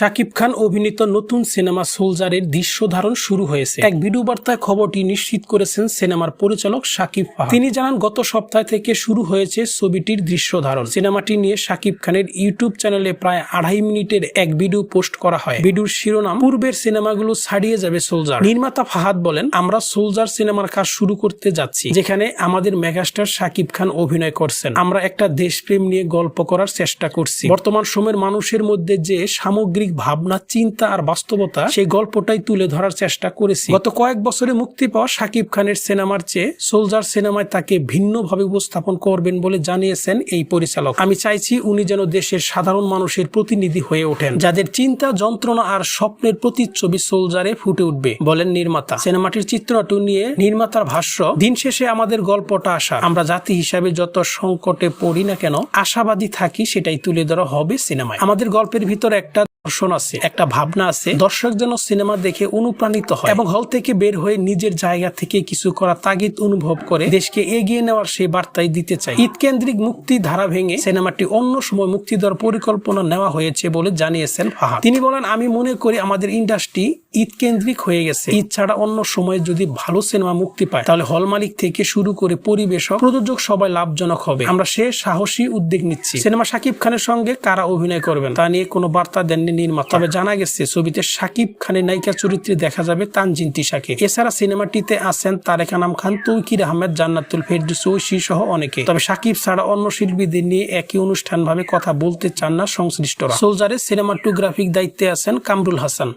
শাকিব খান অভিনীত নতুন সিনেমা সোলজারের দৃশ্য ধারণ শুরু হয়েছে। এক ভিডিও বার্তায় খবরটি নিশ্চিত করেছেন সিনেমার পরিচালক শাকিব ফাহাদ। তিনি জানান, গত সপ্তাহ থেকে শুরু হয়েছে ছবিটির দৃশ্য ধারণ। সিনেমাটি নিয়ে শাকিব খানের ইউটিউব চ্যানেলে প্রায় আড়াই মিনিটের এক ভিডিও পোস্ট করা হয়। ভিডিওর শিরোনাম, পূর্বের সিনেমাগুলো ছাড়িয়ে যাবে সোলজার। নির্মাতা ফাহাদ বলেন, আমরা সোলজার সিনেমার কাজ শুরু করতে যাচ্ছি, যেখানে আমাদের মেগাস্টার শাকিব খান অভিনয় করছেন। আমরা একটা দেশপ্রেম নিয়ে গল্প করার চেষ্টা করছি। বর্তমান সময়ের মানুষের মধ্যে যে সামগ্রিক ভাবনা, চিন্তা আর বাস্তবতা সেই গল্পটাই তুলে ধরার চেষ্টা করেছি। গত কয়েক বছরে মুক্তি পাওয়া শাকিব খানের সিনেমার চেয়ে সোলজার সিনেমায় তাকে ভিন্নভাবে উপস্থাপন করবেন বলে জানিয়েছেন এই পরিচালক। আমি চাইছি উনি যেন দেশের সাধারণ মানুষের প্রতিনিধি হয়ে ওঠেন, যাদের চিন্তা, যন্ত্রণা আর স্বপ্নের প্রতিচ্ছবি সোলজারে ফুটে উঠবে, বলেন নির্মাতা। সিনেমাটির চিত্রনাট্য নিয়ে নির্মাতার ভাষ্য, দিন শেষে আমাদের গল্পটা আসা। আমরা জাতি হিসাবে যত সংকটে পড়ি না কেন, আশাবাদী থাকি সেটাই তুলে ধরা হবে সিনেমায়। আমাদের গল্পের ভিতর একটা দর্শন আছে, একটা ভাবনা আছে, দর্শক যেন সিনেমা দেখে অনুপ্রাণিত হয় এবং হল থেকে বের হয়ে নিজের জায়গা থেকে কিছু করা তাগিদ অনুভব করে দেশকে এগিয়ে নেওয়ার সেই বার্তাই দিতে চাই। ঈদ কেন্দ্রিক মুক্তি ধারা ভেঙে সিনেমাটি অন্য সময় মুক্তি দেওয়ার পরিকল্পনা নেওয়া হয়েছে বলে জানিয়েছেন ফাহাদ। তিনি বলেন, আমি মনে করি আমাদের ইন্ডাস্ট্রি ঈদ কেন্দ্রিক হয়ে গেছে। ঈদ ছাড়া অন্য সময় যদি ভালো সিনেমা মুক্তি পায়, তাহলে হল মালিক থেকে শুরু করে পরিবেশক, প্রযোজক সবাই লাভজনক হবে। আমরা সে সাহসী উদ্যোগ নিচ্ছি। সিনেমা শাকিব খানের সঙ্গে কারা অভিনয় করবেন, তা নিয়ে কোনো বার্তা দেননি নির্মাতা। তবে জানা গেছে, ছবিতে সাকিব খানের নায়িকা চরিত্রে দেখা যাবে তানজিন তিশাকে। এছাড়া সিনেমাটিতে আছেন তারেক আনাম খান, তৌকির আহমেদ, জান্নাতুল ফেরদুস, ঐশী সহ অনেকে। তবে সাকিব ছাড়া অন্য শিল্পীদের নিয়ে একই অনুষ্ঠান ভাবে কথা বলতে চান না সংশ্লিষ্টরা। সোলজারের সিনেমাটোগ্রাফিক দায়িত্বে আছেন কামরুল হাসান।